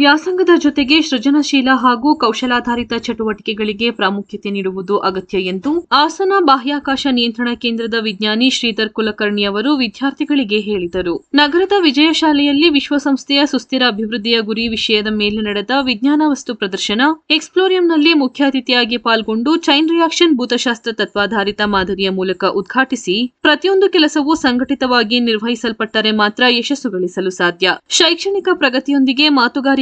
ವ್ಯಾಸಂಗದ ಜೊತೆಗೆ ಸೃಜನಶೀಲ ಹಾಗೂ ಕೌಶಲಾಧಾರಿತ ಚಟುವಟಿಕೆಗಳಿಗೆ ಪ್ರಾಮುಖ್ಯತೆ ನೀಡುವುದು ಅಗತ್ಯ ಎಂದು ಹಾಸನ ಬಾಹ್ಯಾಕಾಶ ನಿಯಂತ್ರಣ ಕೇಂದ್ರದ ವಿಜ್ಞಾನಿ ಶ್ರೀಧರ್ ಕುಲಕರ್ಣಿ ಅವರು ವಿದ್ಯಾರ್ಥಿಗಳಿಗೆ ಹೇಳಿದರು. ನಗರದ ವಿಜಯಶಾಲೆಯಲ್ಲಿ ವಿಶ್ವಸಂಸ್ಥೆಯ ಸುಸ್ಥಿರ ಅಭಿವೃದ್ಧಿಯ ಗುರಿ ವಿಷಯದ ಮೇಲೆ ನಡೆದ ವಿಜ್ಞಾನ ವಸ್ತು ಪ್ರದರ್ಶನ ಎಕ್ಸ್ಪ್ಲೋರಿಯಂನಲ್ಲಿ ಮುಖ್ಯ ಅತಿಥಿಯಾಗಿ ಪಾಲ್ಗೊಂಡು ಚೈನ್ ರಿಯಾಕ್ಷನ್ ಭೂತಶಾಸ್ತ್ರ ತತ್ವಾಧಾರಿತ ಮಾದರಿಯ ಮೂಲಕ ಉದ್ಘಾಟಿಸಿ, ಪ್ರತಿಯೊಂದು ಕೆಲಸವೂ ಸಂಘಟಿತವಾಗಿ ನಿರ್ವಹಿಸಲ್ಪಟ್ಟರೆ ಮಾತ್ರ ಯಶಸ್ಸು ಗಳಿಸಲು ಸಾಧ್ಯ. ಶೈಕ್ಷಣಿಕ ಪ್ರಗತಿಯೊಂದಿಗೆ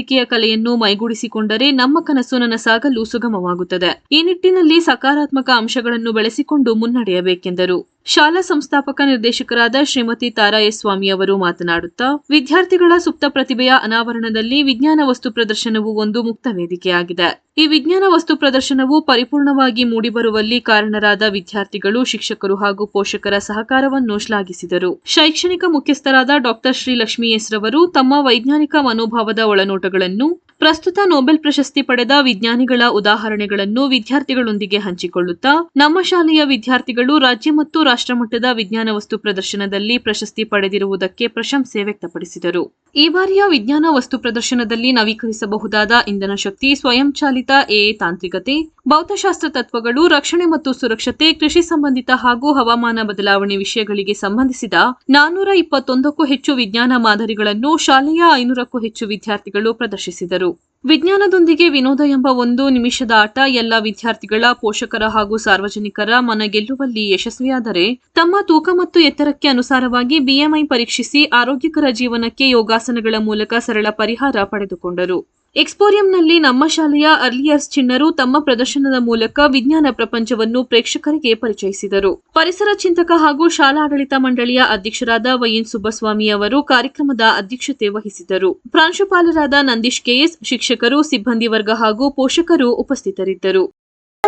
ಮಾತುಗಾರಿಕೆಯ ಕಲೆಯನ್ನು ಮೈಗೂಡಿಸಿಕೊಂಡರೆ ನಮ್ಮ ಕನಸು ನನಸಾಗಲು ಸುಗಮವಾಗುತ್ತದೆ. ಈ ನಿಟ್ಟಿನಲ್ಲಿ ಸಕಾರಾತ್ಮಕ ಅಂಶಗಳನ್ನು ಬೆಳೆಸಿಕೊಂಡು ಮುನ್ನಡೆಯಬೇಕೆಂದರು. ಶಾಲಾ ಸಂಸ್ಥಾಪಕ ನಿರ್ದೇಶಕರಾದ ಶ್ರೀಮತಿ ತಾರಾ ಸ್ವಾಮಿ ಅವರು ಮಾತನಾಡುತ್ತಾ, ವಿದ್ಯಾರ್ಥಿಗಳ ಸುಪ್ತ ಪ್ರತಿಭೆಯ ಅನಾವರಣದಲ್ಲಿ ವಿಜ್ಞಾನ ವಸ್ತು ಪ್ರದರ್ಶನವು ಒಂದು ಮುಕ್ತ ವೇದಿಕೆಯಾಗಿದೆ. ಈ ವಿಜ್ಞಾನ ವಸ್ತು ಪ್ರದರ್ಶನವು ಪರಿಪೂರ್ಣವಾಗಿ ಮೂಡಿಬರುವಲ್ಲಿ ಕಾರಣರಾದ ವಿದ್ಯಾರ್ಥಿಗಳು, ಶಿಕ್ಷಕರು ಹಾಗೂ ಪೋಷಕರ ಸಹಕಾರವನ್ನು ಶ್ಲಾಘಿಸಿದರು. ಶೈಕ್ಷಣಿಕ ಮುಖ್ಯಸ್ಥರಾದ ಡಾಕ್ಟರ್ ಶ್ರೀ ಲಕ್ಷ್ಮೀ ಎಸ್ ರವರು ತಮ್ಮ ವೈಜ್ಞಾನಿಕ ಮನೋಭಾವದ ಒಳನೋಟಗಳನ್ನು ಪ್ರಸ್ತುತ ನೊಬೆಲ್ ಪ್ರಶಸ್ತಿ ಪಡೆದ ವಿಜ್ಞಾನಿಗಳ ಉದಾಹರಣೆಗಳನ್ನು ವಿದ್ಯಾರ್ಥಿಗಳೊಂದಿಗೆ ಹಂಚಿಕೊಳ್ಳುತ್ತಾ, ನಮ್ಮ ಶಾಲೆಯ ವಿದ್ಯಾರ್ಥಿಗಳು ರಾಜ್ಯ ಮತ್ತು ರಾಷ್ಟ್ರಮಟ್ಟದ ವಿಜ್ಞಾನ ವಸ್ತು ಪ್ರದರ್ಶನದಲ್ಲಿ ಪ್ರಶಸ್ತಿ ಪಡೆದಿರುವುದಕ್ಕೆ ಪ್ರಶಂಸೆ ವ್ಯಕ್ತಪಡಿಸಿದರು. ಈ ಬಾರಿಯ ವಿಜ್ಞಾನ ವಸ್ತು ಪ್ರದರ್ಶನದಲ್ಲಿ ನವೀಕರಿಸಬಹುದಾದ ಇಂಧನ ಶಕ್ತಿ, ಸ್ವಯಂಚಾಲಿತ ಎಎ ತಾಂತ್ರಿಕತೆ, ಭೌತಶಾಸ್ತ್ರ ತತ್ವಗಳು, ರಕ್ಷಣೆ ಮತ್ತು ಸುರಕ್ಷತೆ, ಕೃಷಿ ಸಂಬಂಧಿತ ಹಾಗೂ ಹವಾಮಾನ ಬದಲಾವಣೆ ವಿಷಯಗಳಿಗೆ ಸಂಬಂಧಿಸಿದ ನಾನೂರ ಇಪ್ಪತ್ತೊಂದಕ್ಕೂ ಹೆಚ್ಚು ವಿಜ್ಞಾನ ಮಾದರಿಗಳನ್ನು ಶಾಲೆಯ ಐನೂರಕ್ಕೂ ಹೆಚ್ಚು ವಿದ್ಯಾರ್ಥಿಗಳು ಪ್ರದರ್ಶಿಸಿದರು. ವಿಜ್ಞಾನದೊಂದಿಗೆ ವಿನೋದ ಎಂಬ ಒಂದು ನಿಮಿಷದ ಆಟ ಎಲ್ಲ ವಿದ್ಯಾರ್ಥಿಗಳ, ಪೋಷಕರ ಹಾಗೂ ಸಾರ್ವಜನಿಕರ ಮನ ಗೆಲ್ಲುವಲ್ಲಿ ಯಶಸ್ವಿಯಾದರೆ ತಮ್ಮ ತೂಕ ಮತ್ತು ಎತ್ತರಕ್ಕೆ ಅನುಸಾರವಾಗಿ ಬಿಎಂಐ ಪರೀಕ್ಷಿಸಿ ಆರೋಗ್ಯಕರ ಜೀವನಕ್ಕೆ ಯೋಗಾಸನಗಳ ಮೂಲಕ ಸರಳ ಪರಿಹಾರ ಪಡೆದುಕೊಂಡರು. ಎಕ್ಸ್ಪೋರಿಯಂನಲ್ಲಿ ನಮ್ಮ ಶಾಲೆಯ ಅರ್ಲಿಯರ್ಸ್ ಚಿನ್ನರು ತಮ್ಮ ಪ್ರದರ್ಶನದ ಮೂಲಕ ವಿಜ್ಞಾನ ಪ್ರಪಂಚವನ್ನು ಪ್ರೇಕ್ಷಕರಿಗೆ ಪರಿಚಯಿಸಿದರು. ಪರಿಸರ ಚಿಂತಕ ಹಾಗೂ ಶಾಲಾ ಆಡಳಿತ ಮಂಡಳಿಯ ಅಧ್ಯಕ್ಷರಾದ ವೈಎನ್ ಸುಬ್ಬಸ್ವಾಮಿ ಅವರು ಕಾರ್ಯಕ್ರಮದ ಅಧ್ಯಕ್ಷತೆ ವಹಿಸಿದರು. ಪ್ರಾಂಶುಪಾಲರಾದ ನಂದೀಶ್ ಕೆಎಸ್ ಶಿಕ್ಷಕರು, ಸಿಬ್ಬಂದಿ ವರ್ಗ ಹಾಗೂ ಪೋಷಕರು ಉಪಸ್ಥಿತರಿದ್ದರು.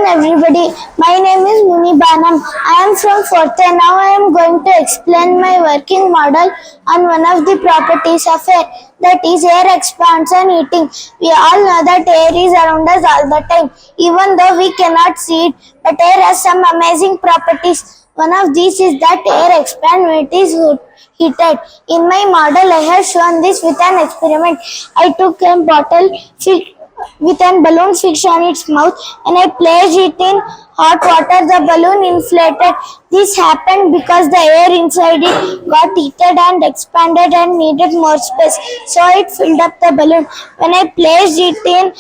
Everybody. My name is Muni Banam. I am from fourth and now I am going to explain my working model on one of the properties of air. That is air expands and heating. We all know that air is around us all the time. Even though we cannot see it, but air has some amazing properties. One of these is that air expands when it is heated. In my model, I have shown this with an experiment. I took a bottle fi- with a balloon fixed on its mouth and I placed it in hot water. The balloon inflated. This happened because the air inside it got heated and expanded and needed more space. So it filled up the balloon. When I placed it in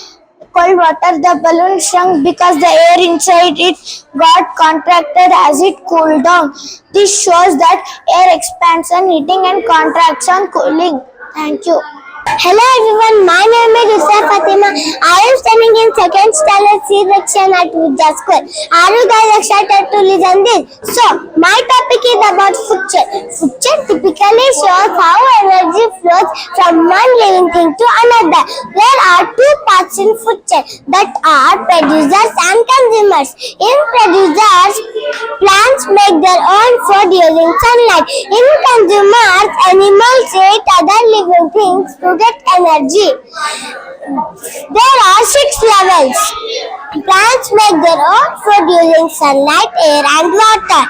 cold water, the balloon shrunk because the air inside it got contracted as it cooled down. This shows that air expansion, heating and contraction, cooling. Thank you. Hello everyone, my name is Isra Fatima. I am second standard C section at Vidya School. Are you guys excited to listen this? So, my topic is about food chain. Food chain typically shows how energy flows from one living thing to another. There are two parts in food chain that are producers and consumers. In producers, plants make their own food using sunlight. In consumers, animals eat other living things to get energy. There are six levels. Plants make their own food using sunlight, air, and water.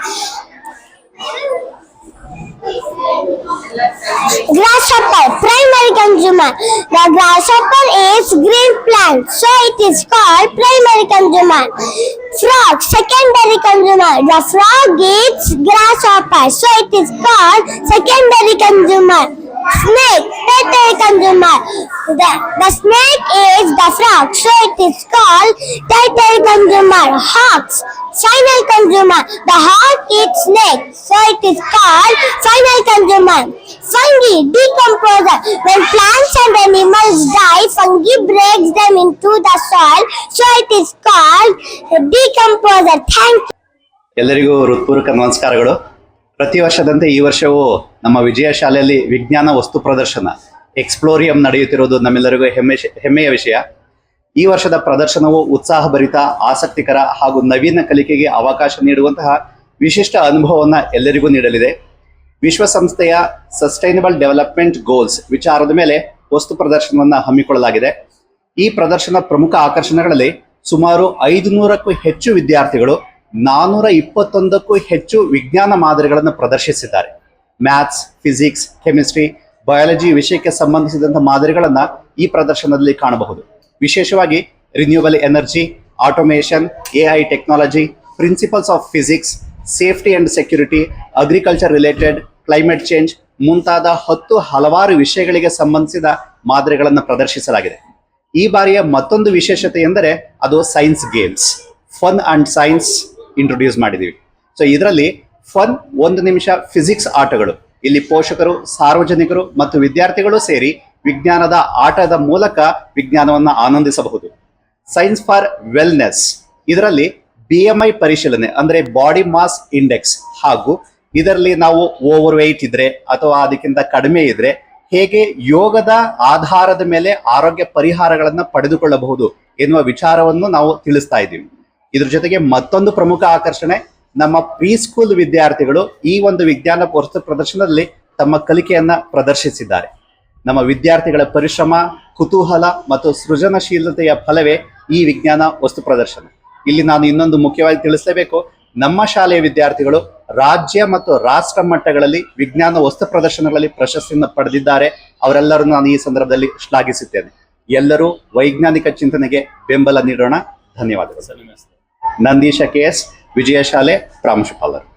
Grasshopper, primary consumer. The grasshopper eats green plant, so it is called primary consumer. Frog, secondary consumer. The frog eats grasshopper, so it is called secondary consumer. Snake, tertiary consumer. The, the snake is the frog, so it is called tertiary consumer. Hawks, final consumer. The hawk eats snake, so it is called final consumer. Fungi, decomposer. When plants and animals die, fungi breaks them into the soil, so it is called decomposer. Thank you. ಎಲ್ಲರಿಗೂ ಹೃತ್ಪೂರ್ವಕ ನಮಸ್ಕಾರಗಳು ಪ್ರತಿ ವರ್ಷದಂತೆ ಈ ವರ್ಷವೂ ನಮ್ಮ ವಿಜಯ ಶಾಲೆಯಲ್ಲಿ ವಿಜ್ಞಾನ ವಸ್ತು ಪ್ರದರ್ಶನ ಎಕ್ಸ್ಪ್ಲೋರಿಯಂ ನಡೆಯುತ್ತಿರುವುದು ನಮ್ಮೆಲ್ಲರಿಗೂ ಹೆಮ್ಮೆ ಹೆಮ್ಮೆಯ ವಿಷಯ. ಈ ವರ್ಷದ ಪ್ರದರ್ಶನವು ಉತ್ಸಾಹಭರಿತ, ಆಸಕ್ತಿಕರ ಹಾಗೂ ನವೀನ ಕಲಿಕೆಗೆ ಅವಕಾಶ ನೀಡುವಂತಹ ವಿಶಿಷ್ಟ ಅನುಭವವನ್ನು ಎಲ್ಲರಿಗೂ ನೀಡಲಿದೆ. ವಿಶ್ವಸಂಸ್ಥೆಯ ಸಸ್ಟೈನಬಲ್ ಡೆವಲಪ್ಮೆಂಟ್ ಗೋಲ್ಸ್ ವಿಚಾರದ ಮೇಲೆ ವಸ್ತು ಪ್ರದರ್ಶನವನ್ನು ಹಮ್ಮಿಕೊಳ್ಳಲಾಗಿದೆ. ಈ ಪ್ರದರ್ಶನ ಪ್ರಮುಖ ಆಕರ್ಷಣೆಗಳಲ್ಲಿ ಸುಮಾರು ಐದುನೂರಕ್ಕೂ ಹೆಚ್ಚು ವಿದ್ಯಾರ್ಥಿಗಳು ನಾನೂರ ಇಪ್ಪತ್ತೊಂದಕ್ಕೂ ಹೆಚ್ಚು ವಿಜ್ಞಾನ ಮಾದರಿಗಳನ್ನು ಪ್ರದರ್ಶಿಸಿದ್ದಾರೆ. ಮ್ಯಾಥ್ಸ್, ಫಿಸಿಕ್ಸ್, ಕೆಮಿಸ್ಟ್ರಿ, ಬಯಾಲಜಿ ವಿಷಯಕ್ಕೆ ಸಂಬಂಧಿಸಿದಂಥ ಮಾದರಿಗಳನ್ನು ಈ ಪ್ರದರ್ಶನದಲ್ಲಿ ಕಾಣಬಹುದು. ವಿಶೇಷವಾಗಿ renewable energy automation AI technology principles of physics safety and security agriculture related climate change ಮುಂತಾದ ಹತ್ತು ಹಲವಾರು ವಿಷಯಗಳಿಗೆ ಸಂಬಂಧಿಸಿದ ಮಾದರಿಗಳನ್ನು ಪ್ರದರ್ಶಿಸಲಾಗಿದೆ. ಈ ಬಾರಿಯ ಮತ್ತೊಂದು ವಿಶೇಷತೆ ಎಂದರೆ ಅದು science games fun and science introduce ಮಾಡಿದೀವಿ. ಸೊ ಇದರಲ್ಲಿ ಫನ್ ಒಂದು ನಿಮಿಷ ಫಿಸಿಕ್ಸ್ ಆಟಗಳು. ಇಲ್ಲಿ ಪೋಷಕರು, ಸಾರ್ವಜನಿಕರು ಮತ್ತು ವಿದ್ಯಾರ್ಥಿಗಳು ಸೇರಿ ವಿಜ್ಞಾನದ ಆಟದ ಮೂಲಕ ವಿಜ್ಞಾನವನ್ನು ಆನಂದಿಸಬಹುದು. ಸೈನ್ಸ್ ಫಾರ್ ವೆಲ್ನೆಸ್ ಇದರಲ್ಲಿ ಬಿ ಎಂ ಐ ಪರಿಶೀಲನೆ, ಅಂದರೆ ಬಾಡಿ ಮಾಸ್ ಇಂಡೆಕ್ಸ್ ಹಾಗೂ ಇದರಲ್ಲಿ ನಾವು ಓವರ್ ವೆಯ್ಟ್ ಇದ್ರೆ ಅಥವಾ ಅದಕ್ಕಿಂತ ಕಡಿಮೆ ಇದ್ರೆ ಹೇಗೆ ಯೋಗದ ಆಧಾರದ ಮೇಲೆ ಆರೋಗ್ಯ ಪರಿಹಾರಗಳನ್ನು ಪಡೆದುಕೊಳ್ಳಬಹುದು ಎನ್ನುವ ವಿಚಾರವನ್ನು ನಾವು ತಿಳಿಸ್ತಾ ಇದ್ದೀವಿ. ಇದ್ರ ಜೊತೆಗೆ ಮತ್ತೊಂದು ಪ್ರಮುಖ ಆಕರ್ಷಣೆ ನಮ್ಮ ಪ್ರೀ ಸ್ಕೂಲ್ ವಿದ್ಯಾರ್ಥಿಗಳು ಈ ಒಂದು ವಿಜ್ಞಾನ ವಸ್ತು ಪ್ರದರ್ಶನದಲ್ಲಿ ತಮ್ಮ ಕಲಿಕೆಯನ್ನ ಪ್ರದರ್ಶಿಸಿದ್ದಾರೆ. ನಮ್ಮ ವಿದ್ಯಾರ್ಥಿಗಳ ಪರಿಶ್ರಮ, ಕುತೂಹಲ ಮತ್ತು ಸೃಜನಶೀಲತೆಯ ಫಲವೇ ಈ ವಿಜ್ಞಾನ ವಸ್ತು ಪ್ರದರ್ಶನ. ಇಲ್ಲಿ ನಾನು ಇನ್ನೊಂದು ಮುಖ್ಯವಾಗಿ ತಿಳಿಸಲೇಬೇಕು. ನಮ್ಮ ಶಾಲೆಯ ವಿದ್ಯಾರ್ಥಿಗಳು ರಾಜ್ಯ ಮತ್ತು ರಾಷ್ಟ್ರ ಮಟ್ಟಗಳಲ್ಲಿ ವಿಜ್ಞಾನ ವಸ್ತು ಪ್ರದರ್ಶನಗಳಲ್ಲಿ ಪ್ರಶಸ್ತಿಯನ್ನು ಪಡೆದಿದ್ದಾರೆ. ಅವರೆಲ್ಲರನ್ನು ನಾನು ಈ ಸಂದರ್ಭದಲ್ಲಿ ಶ್ಲಾಘಿಸುತ್ತೇನೆ. ಎಲ್ಲರೂ ವೈಜ್ಞಾನಿಕ ಚಿಂತನೆಗೆ ಬೆಂಬಲ ನೀಡೋಣ. ಧನ್ಯವಾದಗಳು. ನಂದೀಶ ಕೆ ಎಸ್ ವಿಜಯ ಶಾಲೆ ಪ್ರಾಂಶುಪಾಲರು.